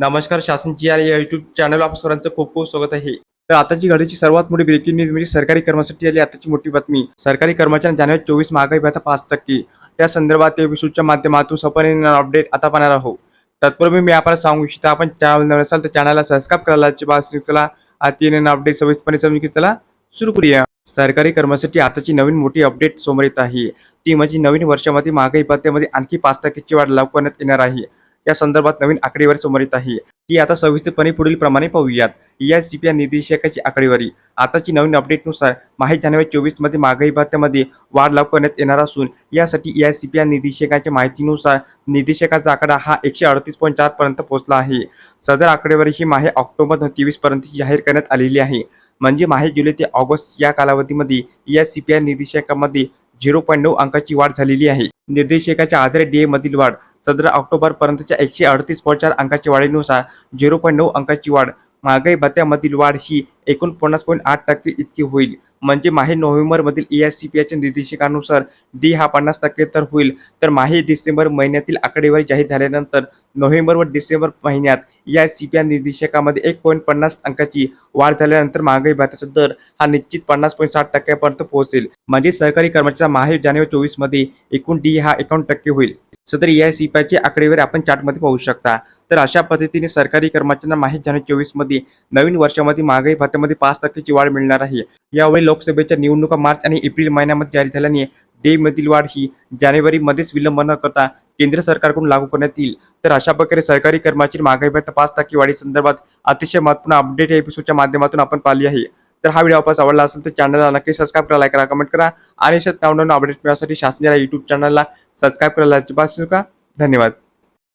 नमस्कार शासनची या YouTube channel आप सरांचं खूप खूप स्वागत आहे. तर आताची घडीची सर्वात मोठी ब्रेकिंग न्यूज म्हणजे सरकारी कर्मचारी आली आताची मोठी बातमी. सरकारी कर्मचाऱ्यांना जानेवारी चोवीस महागाई भत्ता पाच टक्के. त्या संदर्भात एपिसोडच्या माध्यमातून सफर अपडेट आता पाहणार आहोत. तत्पूर्वी मी आपल्याला सांगू इच्छितो आपण चॅनल नवीन असाल तर चॅनलला सबस्क्राईब करायला चला तीन अपडेट सविस्तरपणे समजून चला सुरू करूया. सरकारी कर्मचारी आताची नवीन मोठी अपडेट समोर येत आहे. ती म्हणजे नवीन वर्षामध्ये महागाई भत्त्यामध्ये आणखी पाच टक्क्याची वाढ लागू करण्यात येणार आहे. या संदर्भात नवीन आकडेवारी समोर येत आहे. ती आता सविस्तरपणे पुढील प्रमाणे पाहूयात. या सीपीआय निर्देशकाची आकडेवारी. आताची नवीन अपडेटनुसार माहीत जानेवारी चोवीसमध्ये महागाई भत्त्यामध्ये वाढ लागू करण्यात येणार असून यासाठी या सीपीआय निर्देशकाच्या माहितीनुसार निर्देशकाचा आकडा हा एकशे अडतीस पॉईंट चार पर्यंत पोहोचला आहे. सदर आकडेवारी ही माहे ऑक्टोबर तेवीस पर्यंत जाहीर करण्यात आलेली आहे. म्हणजे माहे जुलै ते ऑगस्ट या कालावधीमध्ये या आय निर्देशकामध्ये झिरो पॉईंट नऊ अंकाची वाढ झालेली आहे. निर्देशकाच्या आधारे डीए मधील वाढ सतरा ऑक्टोबरपर्यंतच्या एकशे अडतीस पॉईंट चार अंकाच्या वाढीनुसार झिरो पॉईंट नऊ अंकाची वाढ. महागाई भत्त्यामधील वाढ ही एकोणपन्नास पॉईंट आठ टक्के इतकी होईल. म्हणजे माहे नोव्हेंबरमधील ए एस सी पी आयच्या निर्देशकानुसार डी हा पन्नास टक्के तर होईल. तर माहे डिसेंबर महिन्यातील आकडेवारी जाहीर झाल्यानंतर नोव्हेंबर व डिसेंबर महिन्यात या सी पी आय निर्देशकामध्ये एक पॉईंट पन्नास अंकाची वाढ झाल्यानंतर महागाई भत्त्याचा दर हा निश्चित पन्नास पॉईंट साठ टक्क्यापर्यंत पोहोचेल. म्हणजे सरकारी कर्मचाऱ्यांचा माहे जानेवारी चोवीसमध्ये एकूण डी हा एकावन्न टक्के होईल. सदर आय सी पी आयची आकडेवारी आपण चार्टमध्ये पाहू शकता. तर अशा पद्धतीने सरकारी कर्मचाऱ्यांना माहीत जानेवारी चोवीसमध्ये नवीन वर्षामध्ये महागाई भत्त्यामध्ये पाच टक्क्याची वाढ मिळणार आहे. यावेळी लोकसभेच्या निवडणुका मार्च आणि एप्रिल महिन्यामध्ये जारी झाल्याने डेमधील वाढ ही जानेवारीमध्येच विलंब न करता केंद्र सरकारकडून लागू करण्यात येईल. तर अशा प्रकारे सरकारी कर्मचारी महागाई भत्ता पाच टक्के वाढी संदर्भात अतिशय महत्त्वपूर्ण अपडेट या एपिसोडच्या माध्यमातून आपण पाहिली आहे. तर हा व्हिडिओ आपल्याला आवडला असेल तर चॅनलला नक्की सबस्क्राईब करा लाईक करा कमेंट करा आणि अशाच नवनवीन अपडेट मिळण्यासाठी शासनाच्या युट्यूब चॅनलला सबस्क्राईब करायला अजिबात नका. धन्यवाद.